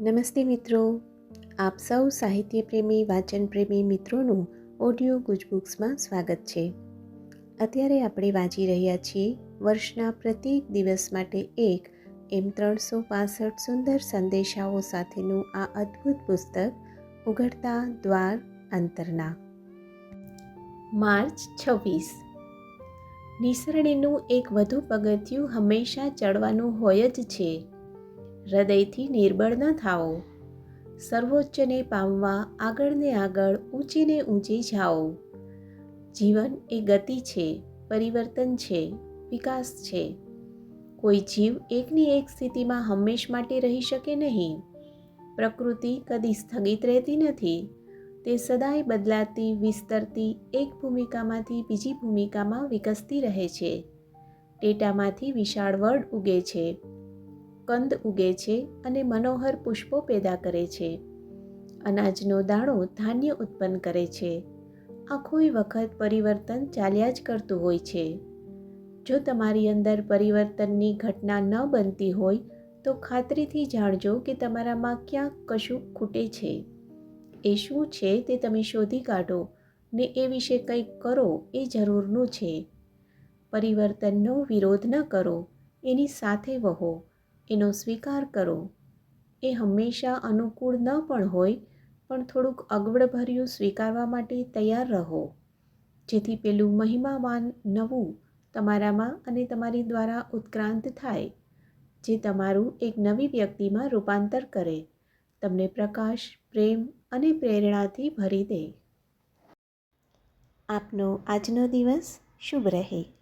નમસ્તે મિત્રો. આપ સૌ સાહિત્ય પ્રેમી વાચન પ્રેમી મિત્રોનું ઓડિયો ગુજબુક્સમાં સ્વાગત છે. અત્યારે આપણે વાંચી રહ્યા છીએ વર્ષના પ્રત્યેક દિવસ માટે એક એમ ત્રણસો પાસઠ સુંદર સંદેશાઓ સાથેનું આ અદ્ભુત પુસ્તક, ઉઘડતા દ્વાર અંતરના. માર્ચ છવ્વીસ. નિસરણીનું એક વધુ પગથિયું હંમેશા ચડવાનું હોય જ છે. હૃદયથી નિર્બળ ન થાઓ. સર્વોચ્ચને પામવા આગળને આગળ ઊંચીને ઊંચી જાઓ. જીવન એ ગતિ છે, પરિવર્તન છે, વિકાસ છે. કોઈ જીવ એકની એક સ્થિતિમાં હંમેશ માટે રહી શકે નહીં. પ્રકૃતિ કદી સ્થગિત રહેતી નથી. તે સદાય બદલાતી, વિસ્તરતી એક ભૂમિકામાંથી બીજી ભૂમિકામાં વિકસતી રહે છે. ટેટામાંથી વિશાળ વડ ઉગે છે. કંદ ઉગે છે અને મનોહર પુષ્પો પેદા કરે છે. અનાજનો દાણો ધાન્ય ઉત્પન્ન કરે છે. આખોય વખત પરિવર્તન ચાલ્યા જ કરતું હોય છે. જો તમારી અંદર પરિવર્તનની ઘટના ન બનતી હોય, તો ખાતરીથી જાણજો કે તમારામાં ક્યાંક કશું ખૂટે છે. એ શું છે તે તમે શોધી કાઢો ને એ વિશે કંઈક કરો એ જરૂરનું છે. પરિવર્તનનો વિરોધ ન કરો, એની સાથે વહો. એનો સ્વીકાર કરો. એ હંમેશા અનુકૂળ ન પણ હોય, પણ થોડુંક અગવડભર્યું સ્વીકારવા માટે તૈયાર રહો. જેથી પેલું મહિમાવાન નવું તમારામાં અને તમારી દ્વારા ઉત્ક્રાંત થાય, જે તમારું એક નવી વ્યક્તિમાં રૂપાંતર કરે. તમને પ્રકાશ, પ્રેમ અને પ્રેરણાથી ભરી દે. આપનો આજનો દિવસ શુભ રહે.